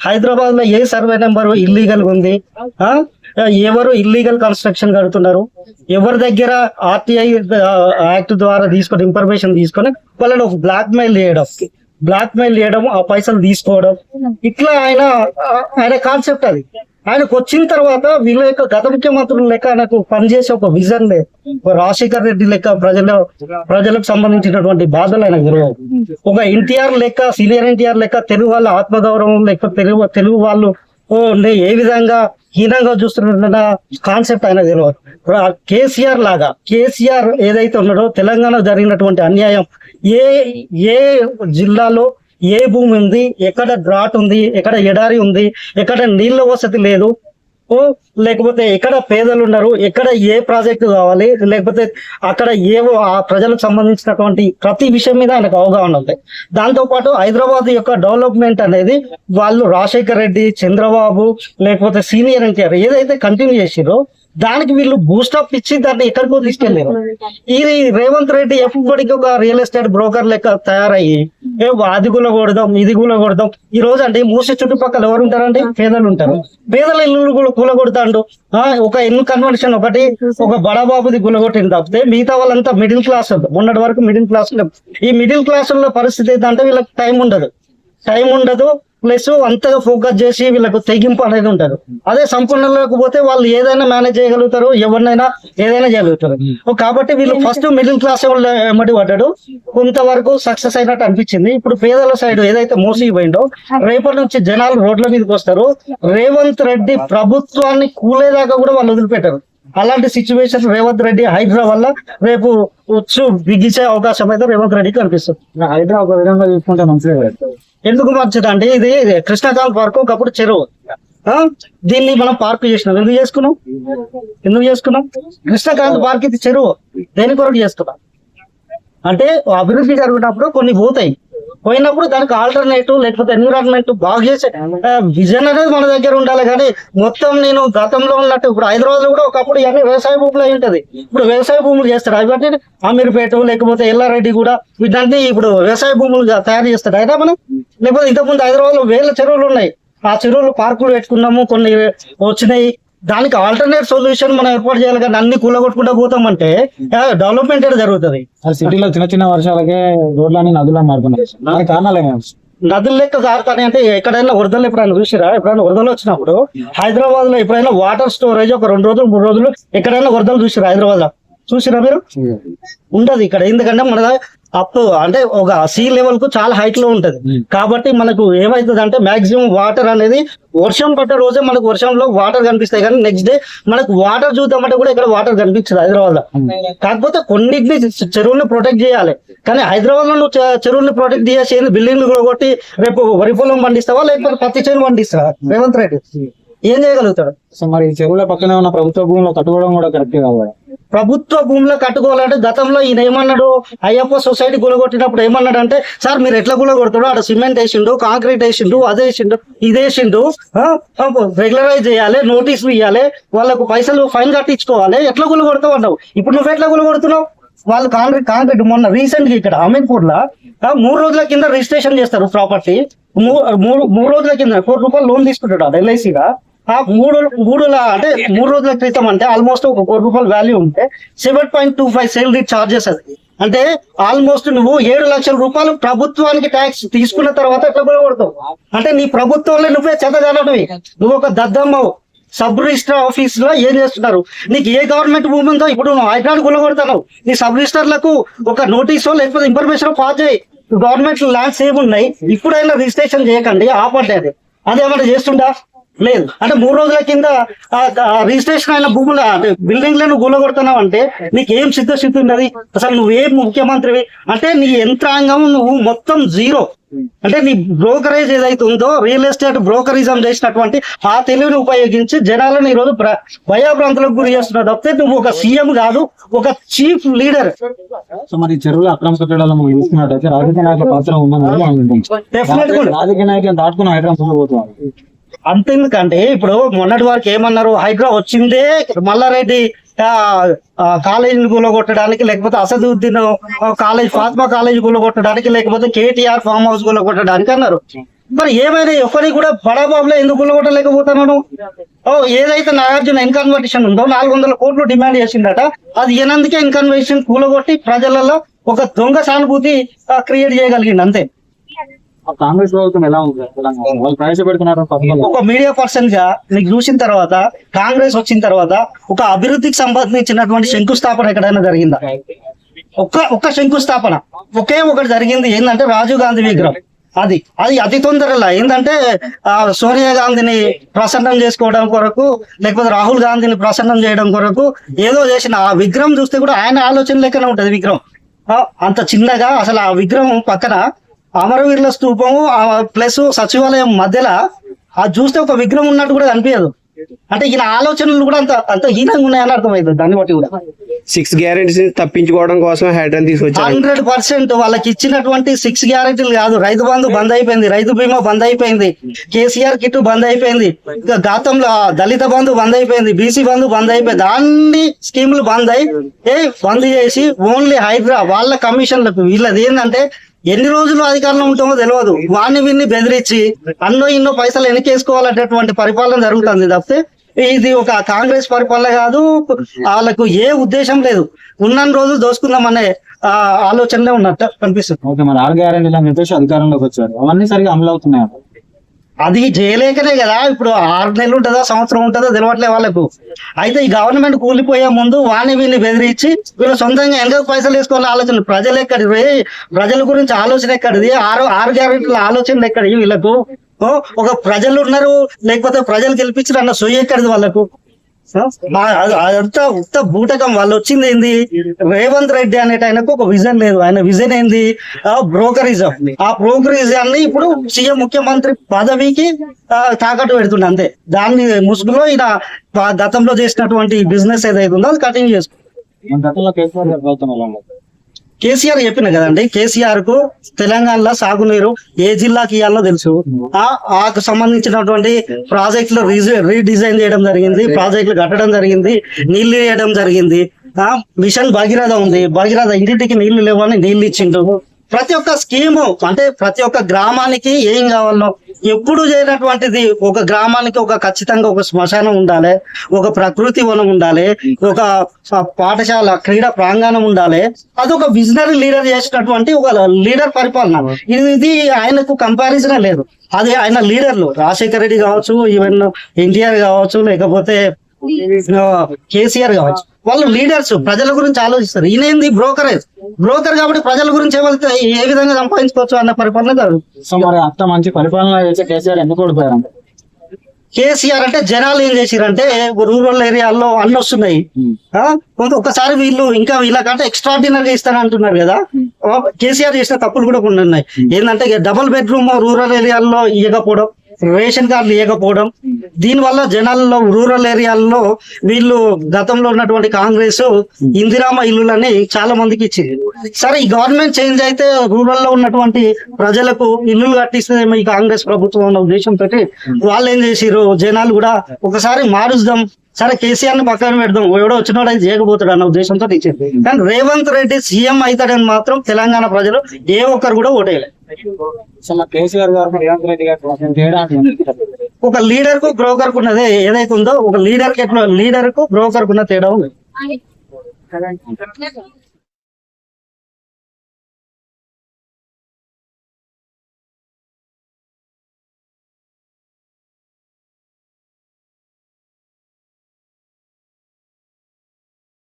హైదరాబాద్లో ఏ survey number illegal ఉంది? ఎవరు ఇల్లీగల్ కన్స్ట్రక్షన్ కడుతున్నారు? ఎవరి దగ్గర ఆర్టీఐ యాక్ట్ ద్వారా తీసుకొని ఇన్ఫర్మేషన్ తీసుకొని వాళ్ళని బ్లాక్ మెయిల్ చేయడం? బ్లాక్ మెయిల్ చేయడం ఆ పైసలు తీసుకోవడం? ఇట్లా ఆయన ఆయన కాన్సెప్ట్ అది. ఆయనకు వచ్చిన తర్వాత వీళ్ళ యొక్క గత ముఖ్యమంత్రులు లెక్క ఆయనకు పనిచేసే ఒక విజన్ లేదు. రాజశేఖర్ రెడ్డి లెక్క ప్రజల ప్రజలకు సంబంధించినటువంటి బాధలు ఆయన గురవు ఒక ఎన్టీఆర్ లెక్క సీనియర్ ఎన్టీఆర్ లెక్క తెలుగు వాళ్ళ ఆత్మగౌరవం లెక్క తెలుగు తెలుగు వాళ్ళు ఏ విధంగా హీనంగా చూస్తున్న కాన్సెప్ట్ ఆయన తెలియదు కేసీఆర్ లాగా కేసీఆర్ ఏదైతే ఉన్నాడో తెలంగాణ జరిగినటువంటి అన్యాయం ఏ ఏ జిల్లాలో ఏ భూమి ఉంది? ఎక్కడ డ్రాట్ ఉంది? ఎక్కడ ఎడారి ఉంది? ఎక్కడ నీళ్ళ వసతి లేదు? ఓ లేకపోతే ఎక్కడ పేదలు ఉన్నారు ఎక్కడ ఏ ప్రాజెక్టు కావాలి? లేకపోతే అక్కడ ఏవో ఆ ప్రజలకు సంబంధించినటువంటి ప్రతి విషయం మీద ఆయనకు అవగాహన ఉంది. దాంతో పాటు హైదరాబాద్ యొక్క డెవలప్మెంట్ అనేది వాళ్ళు రాజశేఖర్ రెడ్డి చంద్రబాబు లేకపోతే సీనియర్ ఎన్టీఆర్ ఏదైతే కంటిన్యూ చేసిరో దానికి వీళ్ళు బూస్టప్ ఇచ్చి దాన్ని ఎక్కడికో తీసుకెళ్ళారు. ఇది రేవంత్ రెడ్డి ఎప్పటికీ ఒక రియల్ ఎస్టేట్ బ్రోకర్ లెక్క తయారయ్యి అది కూడా కొడదాం ఇది కూడా కొడదాం ఈ రోజు అంటే మూసి చుట్టుపక్కల ఎవరు ఉంటారంటే పేదలు ఉంటారు. పేదల ఇల్లు కూడా కూలగొడతాండు. ఆ, ఒక ఇల్లు కన్వర్షన్ ఒకటి ఒక బడాబాబుది కూలగొట్టింది తప్పితే మిగతా వాళ్ళంతా మిడిల్ క్లాస్ మొన్నటి వరకు మిడిల్ క్లాస్ ఈ మిడిల్ క్లాస్లో పరిస్థితి ఏంటంటే వీళ్ళకి టైం ఉండదు. టైం ఉండదు ప్లస్ అంతగా ఫోకస్ చేసి వీళ్ళకు తెగింపు అనేది ఉంటారు అదే సంపూర్ణలోకి పోతే వాళ్ళు ఏదైనా మేనేజ్ చేయగలుగుతారు ఎవరినైనా ఏదైనా చేయగలుగుతారు. కాబట్టి వీళ్ళు ఫస్ట్ మిడిల్ క్లాస్ వాళ్ళు ఎమ్మటి పడ్డాడు కొంతవరకు సక్సెస్ అయినట్టు అనిపించింది. ఇప్పుడు పేదల సైడ్ ఏదైతే మోసిపోయిందో రేపటి నుంచి జనాలు రోడ్ల మీదకి వస్తారు. రేవంత్ రెడ్డి ప్రభుత్వాన్ని కూలేదాకా కూడా వాళ్ళు వదిలిపెట్టారు. అలాంటి సిచ్యువేషన్ రేవంత్ రెడ్డి హైదరాబాద్ వల్ల రేపు వచ్చు బిగించే అవకాశం అయితే రేవంత్ రెడ్డికి కనిపిస్తుంది హైదరాబాద్ ఒక విధంగా చూసుకుంటే మంచిదే ఎందుకు మంచిది అంటే ఇది కృష్ణకాంత్ పార్క్ ఒకప్పుడు చెరువు? దీన్ని మనం పార్క్ చేసినాం. ఎందుకు చేసుకున్నాం? ఎందుకు చేసుకున్నాం? కృష్ణకాంత్ పార్క్ ఇది చెరువు. దేని కొరకు చేసుకున్నాం? అంటే అభివృద్ధి జరుగుతున్నప్పుడు కొన్ని పోతాయి. పోయినప్పుడు దానికి ఆల్టర్నేటివ్ లేకపోతే ఎన్విరాన్మెంట్ బాగు చేసే విజన్ అనేది మన దగ్గర ఉండాలి. కానీ మొత్తం నేను గతంలో ఉన్నట్టు ఇప్పుడు హైదరాబాద్ కూడా ఒకప్పుడు ఇవన్నీ వ్యవసాయ భూములు అయి ఉంటుంది. ఇప్పుడు వ్యవసాయ భూములు చేస్తారు. అవన్నీ అమీర్పేట లేకపోతే ఎల్లారెడ్డి కూడా వీటన్ని ఇప్పుడు వ్యవసాయ భూములు తయారు చేస్తారు. అయినా మనం లేకపోతే ఇంతకుముందు హైదరాబాద్లో వేల చెరువులు ఉన్నాయి. ఆ చెరువులు పార్కులు పెట్టుకున్నాము. కొన్ని వచ్చినాయి. దానికి ఆల్టర్నేట్ సొల్యూషన్ మనం ఏర్పాటు చేయాలి కానీ అన్ని కూలగొట్టుకుంటూ పోతామంటే డెవలప్మెంట్ ఏదో జరుగుతుంది. సిటీలో చిన్న చిన్న వర్షాలకే రోడ్లన్నీ నదులా మారుతున్నాయి. కారణాలు ఏమేమి? నదులు లెక్క కారుతాయి అంటే ఎక్కడైనా వరదలు ఎప్పుడైనా చూసిరా? ఎప్పుడైనా వరదలు వచ్చినప్పుడు హైదరాబాద్లో ఎప్పుడైనా వాటర్ స్టోరేజ్ ఒక రెండు రోజులు మూడు రోజులు ఎక్కడైనా వరదలు చూసిరా హైదరాబాద్లో చూసిరా మీరు? ఉండదు ఇక్కడ. ఎందుకంటే మన అప్ అంటే ఒక సీ లెవెల్కు చాలా హైట్లో ఉంటది. కాబట్టి మనకు ఏమైతుంది అంటే మాక్సిమం వాటర్ అనేది వర్షం పట్టే రోజే మనకు వర్షంలో వాటర్ కనిపిస్తాయి. కానీ నెక్స్ట్ డే మనకు వాటర్ చూద్దామంటే కూడా ఇక్కడ వాటర్ కనిపించదు హైదరాబాద్లో కాకపోతే కొన్నిటిని చెరువుల్ని ప్రొటెక్ట్ చేయాలి. కానీ హైదరాబాద్లో నువ్వు చె- చెరువుల్ని ప్రొటెక్ట్ చేసి బిల్డింగ్లు కూడా కొట్టి రేపు వరి పొలం పండిస్తావా? లేకపోతే పత్తి చెరువు పండిస్తావా? రేవంత్ రెడ్డి ఏం చేయగలుగుతాడు? సో మరి చెరువుల పక్కనే ఉన్న ప్రభుత్వ భూమిలో కట్టుకోవడం కూడా కరెక్ట్ కావాలి ప్రభుత్వ భూమిలో కట్టుకోవాలంటే గతంలో ఈయన ఏమన్నాడు? అయ్యప్ప సొసైటీ గులగొట్టినప్పుడు ఏమన్నాడు అంటే సార్ మీరు ఎట్లా గులగొడతాడు అక్కడ సిమెంట్ వేసిండు కాంక్రీట్ వేసిండు అది వేసిండు ఇది వేసిండు రెగ్యులరైజ్ చేయాలి నోటీసులు ఇవ్వాలి వాళ్ళకు పైసలు ఫైన్ కట్టించుకోవాలి ఎట్లా గులగొడతావు అన్నావు ఇప్పుడు నువ్వు ఎట్లా గులగొడుతున్నావు వాళ్ళు కాంక్రీట్ కాంక్రీట్ మొన్న రీసెంట్గా ఇక్కడ అమీర్పూర్లో మూడు రోజుల కింద రిజిస్ట్రేషన్ చేస్తారు ప్రాపర్టీ. మూడు మూడు రోజుల కింద కోటి రూపాయలు లోన్ తీసుకుంటాడు ఎల్ఐసిగా. మూడు మూడు అంటే మూడు రోజుల క్రితం అంటే ఆల్మోస్ట్ ఒక కోటి రూపాయల వాల్యూ ఉంటే seven point two five salary charges అది అంటే ఆల్మోస్ట్ నువ్వు ఏడు లక్షల రూపాయలు ప్రభుత్వానికి ట్యాక్స్ తీసుకున్న తర్వాత ఎట్లా కొడతావు అంటే నీ ప్రభుత్వంలో నువ్వే చెత్తగలవి నువ్వు ఒక దద్దమ్మవు సబ్ రిజిస్టర్ ఆఫీస్లో ఏం చేస్తున్నారు? నీకు ఏ గవర్నమెంట్ ఉందో ఇప్పుడు నువ్వు హైదరాబాద్ కొలగొడతావు నీ సబ్ రిజిస్టర్లకు ఒక నోటీసో లేకపోతే ఇన్ఫర్మేషన్ పాస్ చేయి. గవర్నమెంట్ ల్యాండ్స్ ఏమున్నాయి? ఇప్పుడైనా రిజిస్ట్రేషన్ చేయకండి ఆపండి అది. అదేమన్నా చేస్తుండా లేదు అంటే మూడు రోజుల కింద రిజిస్ట్రేషన్ అయిన భూముల బిల్డింగ్లను కూలగొడుతున్నావు అంటే నీకు ఏం సిద్ధశుద్ధి ఉన్నది అసలు నువ్వేం ముఖ్యమంత్రివి? అంటే నీ యంత్రాంగం నువ్వు మొత్తం జీరో. అంటే నీ బ్రోకరేజ్ ఏదైతే ఉందో రియల్ ఎస్టేట్ బ్రోకరిజం చేసినటువంటి ఆ తెలివిని ఉపయోగించి జనాలను ఈ రోజు ప్ర- భయభ్రాంతులకు గురి చేస్తున్నావు తప్పితే నువ్వు ఒక సీఎం కాదు ఒక చీఫ్ లీడర్. సో మరి చెరువుల అక్రమ కట్టడాలు మనం చూసుకున్నట్టయితే రాజకీయ నాయకుల పాత్ర ఉందని. రాజకీయ నాయకులను దాటుకుని హైదరాబాద్ పోతున్నాం. అంతెందుకంటే ఇప్పుడు మొన్నటి వరకు ఏమన్నారు? హైడ్రా వచ్చిందే మల్లారెడ్డి కాలేజీని కూలగొట్టడానికి లేకపోతే అసదుద్దీన్ కాలేజ్ ఫాత్మా కాలేజ్ కూలగొట్టడానికి లేకపోతే కేటీఆర్ ఫామ్ హౌస్ కూలగొట్టడానికి అన్నారు. మరి ఏమైనా ఒకరి కూడా బడాబాబులో ఎందుకు కూలగొట్టలేకపోతున్నాను ఓ ఏదైతే నాగార్జున ఇన్కన్వర్టేషన్ ఉందో నాలుగు వందల కోట్లు డిమాండ్ చేసిందట అది ఏనందుకే ఇన్కన్వర్టేషన్ కూలగొట్టి ప్రజలలో ఒక దొంగ సానుభూతి క్రియేట్ చేయగలిగింది అంతే. కాంగ్రెస్ ప్రభుత్వం ఎలా ఉంది? తెలంగాణ. వాళ్ళు ప్రవేశపెడుతున్నారు? ఒక మీడియా పర్సన్గా నీకు చూసిన తర్వాత కాంగ్రెస్ వచ్చిన తర్వాత ఒక అభివృద్ధికి సంబంధించినటువంటి శంకుస్థాపన ఎక్కడైనా జరిగిందా? ఒక్క ఒక్క శంకుస్థాపన. ఒకే ఒకటి జరిగింది. ఏంటంటే రాజీవ్ గాంధీ విగ్రహం. అది అది అతి తొందరలో. ఏంటంటే ఆ సోనియా గాంధీని ప్రసన్నం చేసుకోవడం కొరకు లేకపోతే రాహుల్ గాంధీని ప్రసన్నం చేయడం కొరకు ఏదో చేసిన ఆ విగ్రహం చూస్తే కూడా ఆయన ఆలోచన లెక్కనే ఉంటది విగ్రహం. అంత చిన్నగా అసలు ఆ విగ్రహం పక్కన అమరవీరుల స్తూపము ప్లస్ సచివాలయం మధ్యలో అది చూస్తే ఒక విగ్రహం ఉన్నట్టు కూడా కనిపించదు. అంటే ఈయన ఆలోచనలు కూడా అంత అంత హీనంగా ఉన్నాయని అర్థమవుతుంది. దాన్ని బట్టి కూడా. సిక్స్ గ్యారెంటీస్ తప్పించుకోవడం కోసం హైడ్రాన్ తీసుకొచ్చారు. హండ్రెడ్ పర్సెంట్ వాళ్ళకి ఇచ్చినటువంటి సిక్స్ గ్యారెంటీలు కాదు. రైతు బంధు బంద్ అయిపోయింది. రైతు బీమా బంద్ అయిపోయింది. కేసీఆర్ కిట్ బంద్ అయిపోయింది. ఇంకా గతంలో ఆ దళిత బంధు బంద్ అయిపోయింది. బీసీ బంధు బంద్ అయిపోయింది. అన్ని స్కీములు బంద్ అయి బంద్ చేసి ఓన్లీ హైడ్రా వాళ్ళ కమిషన్లకు వీళ్ళది ఏంటంటే ఎన్ని రోజులు అధికారంలో ఉంటామో తెలియదు వాడిని వీడిని బెదిరించి అన్నో ఇన్నో పైసలు వెనకేసుకోవాలనేటువంటి పరిపాలన జరుగుతుంది తప్పితే ఇది ఒక కాంగ్రెస్ పరిపాలన కాదు. వాళ్ళకు ఏ ఉద్దేశం లేదు. ఉన్న రోజు దోసుకుందామనే ఆ, ఆలోచనలే ఉన్నట్టు కనిపిస్తుంది. ఓకే మరి ఆరు అధికారంలోకి వచ్చారు. అవన్నీ సరిగా అమలు అవుతున్నాయి అది చేయలేకనే కదా. ఇప్పుడు ఆరు నెలలు ఉంటుందా సంవత్సరం ఉంటుందో తెలియట్లే వాళ్ళకు. అయితే ఈ గవర్నమెంట్ కూలిపోయే ముందు వాణి వీళ్ళని బెదిరించి వీళ్ళు సొంతంగా ఎందుకు పైసలు వేసుకోవాలి ఆలోచన ప్రజలు ఎక్కడివి ప్రజల గురించి ఆలోచన ఎక్కడిది? ఆరు ఆరు గ్యారెంటీల ఆలోచనలు ఎక్కడివి వీళ్ళకు? ఒక ప్రజలు ఉన్నారు లేకపోతే ప్రజలు గెలిపించారు అన్న సొయ్యి ఎక్కడిది వాళ్ళకు? అదంతా ఉత్త బూటకం. వాళ్ళు వచ్చింది ఏంది? రేవంత్ రెడ్డి అనేట ఆయనకు ఒక విజన్ లేదు. ఆయన విజన్ ఏంది? ఆ బ్రోకరిజం ఆ బ్రోకరిజాన్ని ఇప్పుడు సీఎం ముఖ్యమంత్రి పదవికి తాకట్టు పెడుతుంది అంతే. దాన్ని ముసుగులో ఈయన గతంలో చేసినటువంటి బిజినెస్ ఏదైతే ఉందో అది కంటిన్యూ చేసుకుంటాం గతంలో కేసీఆర్ కేసీఆర్ చెప్పిన కదండి కేసీఆర్కు తెలంగాణలో సాగునీరు ఏ జిల్లాకి ఇవ్వాలో తెలుసు. ఆ ఆకు సంబంధించినటువంటి ప్రాజెక్టులు రీడిజైన్ చేయడం జరిగింది ప్రాజెక్టులు కట్టడం జరిగింది నీళ్ళు వేయడం జరిగింది. ఆ మిషన్ భగీరథ ఉంది. భగీరథ ఇంటింటికి నీళ్ళు లేవని నీళ్ళు ఇచ్చిండు ప్రతి ఒక్క స్కీము అంటే ప్రతి ఒక్క గ్రామానికి ఏం కావాలో ఎప్పుడు చేయనటువంటిది ఒక గ్రామానికి ఒక ఖచ్చితంగా ఒక శ్మశానం ఉండాలి ఒక ప్రకృతి వనం ఉండాలి ఒక పాఠశాల క్రీడా ప్రాంగణం ఉండాలి. అదొక విజనరీ లీడర్ చేసినటువంటి ఒక లీడర్ పరిపాలన. ఇది ఆయనకు కంపారిజన్ లేదు. అది ఆయన లీడర్లు. రాజశేఖర రెడ్డి కావచ్చు ఈవెన్ ఎన్టీఆర్ కావచ్చు లేకపోతే కేసీఆర్ కావచ్చు. వాళ్ళు లీడర్స్ ప్రజల గురించి ఆలోచిస్తారు. ఈయనేంది? బ్రోకరేజ్ బ్రోకర్ కాబట్టి ప్రజల గురించి ఏమైతే ఏ విధంగా సంపాదించుకోవచ్చు అన్న పరిపాలన జరుగుతుంది. సో మరి అంత మంచి పరిపాలన చేసే కేసీఆర్ ఎందుకు ఓడిపోయారు కేసీఆర్ అంటే జనాలు ఏం చేసిరంటే రూరల్ ఏరియాల్లో అన్ని వస్తున్నాయి. ఒకసారి వీళ్ళు ఇంకా వీళ్ళకంటే ఎక్స్ట్రాడినరీ గా ఇస్తాను అంటున్నారు కదా. కేసీఆర్ చేసిన తప్పులు కూడా కొన్ని ఉన్నాయి. ఏంటంటే డబుల్ బెడ్రూమ్ రూరల్ ఏరియాల్లో ఇవ్వకపోవడం రేషన్ కార్డులు ఇవ్వకపోవడం దీనివల్ల జనాల్లో రూరల్ ఏరియాల్లో వీళ్ళు గతంలో ఉన్నటువంటి కాంగ్రెస్ ఇందిరామ ఇల్లులని చాలా మందికి ఇచ్చింది. సరే ఈ గవర్నమెంట్ చేంజ్ అయితే రూరల్లో ఉన్నటువంటి ప్రజలకు ఇల్లులు కట్టిస్తుందేమో ఈ కాంగ్రెస్ ప్రభుత్వం ఉన్న ఉద్దేశంతో వాళ్ళు ఏం చేసిర్రు? జనాలు కూడా ఒకసారి మారుద్దాం సరే కేసీఆర్ని పక్కన పెడదాం. ఎవడో వచ్చినోడు అయితే చేయకపోతాడు అన్న ఉద్దేశంతో ఇచ్చింది కానీ రేవంత్ రెడ్డి సీఎం అవుతాడని మాత్రం తెలంగాణ ప్రజలు ఏ ఒక్కరు కూడా ఓటేయలేదు? ఒక లీడర్కు బ్రోకర్కు ఉన్నదే ఏదైతే ఉందో ఒక లీడర్కి ఎట్లా లీడర్కు బ్రోకర్ కున్న తేడా ఉంది.